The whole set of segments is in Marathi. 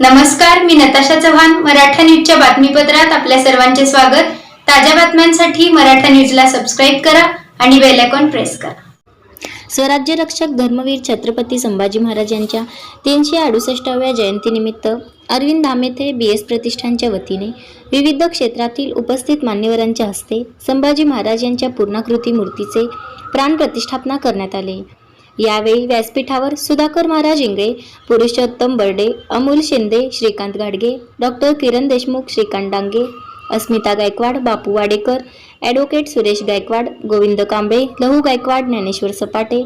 नमस्कार मी नताशा चव्हाण मराठा न्यूजच्या बातमीपत्रात आपल्या सर्वांचे स्वागत. ताज्या बातम्यांसाठी मराठा न्यूजला सबस्क्राईब करा आणि बेल आयकॉन प्रेस करा. स्वराज्य रक्षक धर्मवीर छत्रपती संभाजी महाराज यांच्या तीनशे अडुसष्टाव्या जयंतीनिमित्त अरविंद धाम येथे बी एस प्रतिष्ठानच्या वतीने विविध क्षेत्रातील उपस्थित मान्यवरांच्या हस्ते संभाजी महाराज यांच्या पूर्णाकृती मूर्तीचे प्राण प्रतिष्ठापना करण्यात आले. यावेळी व्यासपीठावर सुधाकर महाराज इंगळे पुरुषोत्तम बर्डे अमोल शिंदे श्रीकांत गाडगे डॉक्टर किरण देशमुख श्रीकांत डांगे अस्मिता गायकवाड बापू वाडेकर ॲडव्होकेट सुरेश गायकवाड गोविंद कांबळे लहू गायकवाड ज्ञानेश्वर सपाटे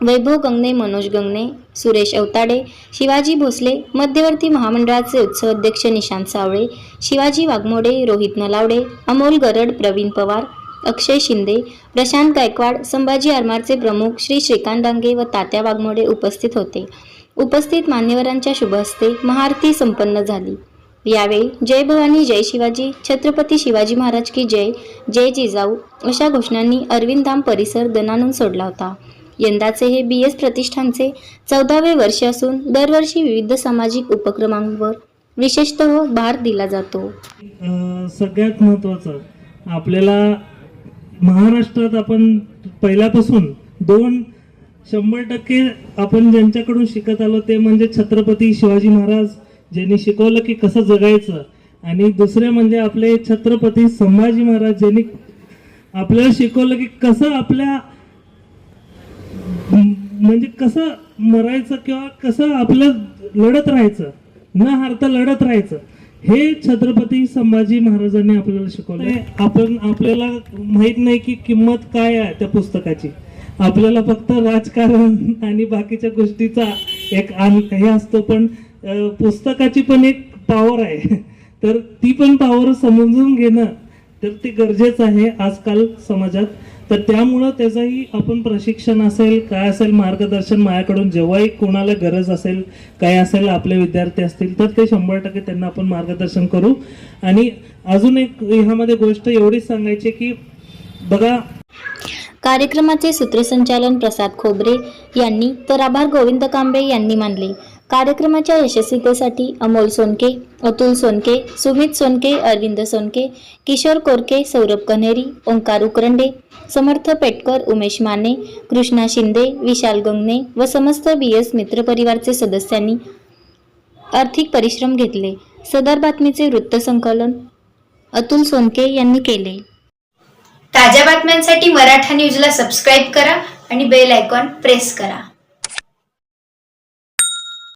वैभव गंगणे मनोज गंगणे सुरेश अवताडे शिवाजी भोसले मध्यवर्ती महामंडळाचे उत्सव अध्यक्ष निशांत सावळे शिवाजी वाघमोडे रोहित नलावडे अमोल गरड प्रवीण पवार अक्षय शिंदे प्रशांत गायकवाड संभाजी आरमारचे प्रमुख श्री श्रीकांत डांगे व तात्या वाघमोडे उपस्थित होते. उपस्थित मान्यवरांच्या शुभहस्ते महाआरती संपन्न झाली. यावेळी जय भवानी जय शिवाजी छत्रपती शिवाजी महाराज की जय जय जिजाऊ अशा घोषणांनी अरविंद धाम परिसर दणानून सोडला होता. यंदाचे हे बी एस प्रतिष्ठानचे चौदावे वर्ष असून दरवर्षी विविध सामाजिक उपक्रमांवर विशेषतः भार दिला जातो. सगळ्यात महत्त्वाचं आपल्याला महाराष्ट्रात आपण पहिल्यापासून दोन शंभर टक्के आपण ज्यांच्याकडून शिकत आलो ते म्हणजे छत्रपती शिवाजी महाराज ज्यांनी शिकवलं की कसं जगायचं. आणि दुसरे म्हणजे आपले छत्रपती संभाजी महाराज ज्यांनी आपल्याला शिकवलं की कसं आपल्या म्हणजे कसं मरायचं किंवा कसं आपलं लढत राहायचं. न हारता लढत राहायचं. हे छत्रपती संभाजी महाराजांनी आपल्याला शिकवलं आपण आपल्याला माहीत नाही की किंमत काय आहे त्या पुस्तकाची. आपल्याला फक्त राजकारण आणि बाकीच्या गोष्टीचा एक हे असतो पण पुस्तकाची पण एक पॉवर आहे. तर ती पण पॉवर समजून घेणं तर ते गरजेचं आहे आजकाल समाजात. तर त्यामुळं त्याचंही आपण प्रशिक्षण असेल काय असेल मार्गदर्शन माझ्याकडून जेव्हाही कोणाला गरज असेल काय असेल आपले विद्यार्थी असतील तर ते शंभर टक्के त्यांना आपण मार्गदर्शन करू. आणि अजून एक ह्यामध्ये गोष्ट एवढीच सांगायची की बघा. कार्यक्रमाचे सूत्रसंचालन प्रसाद खोबरे यांनी तर आभार गोविंद कांबळे यांनी मानले. कार्यक्रमाच्या यशस्वीतेसाठी अमोल सोनके अतुल सोनके सुमित सोनके अरविंद सोनके किशोर कोरके सौरभ कन्हेरी ओंकार उकरंडे समर्थ पेटकर उमेश माने कृष्णा शिंदे विशाल गंगणे व समस्त बी एस मित्रपरिवारचे सदस्यांनी आर्थिक परिश्रम घेतले. सदर बातमीचे वृत्तसंकलन अतुल सोनके यांनी केले. ताज्या बातम्यांसाठी मराठा न्यूजला सबस्क्राईब करा आणि बेल आयकॉन प्रेस करा.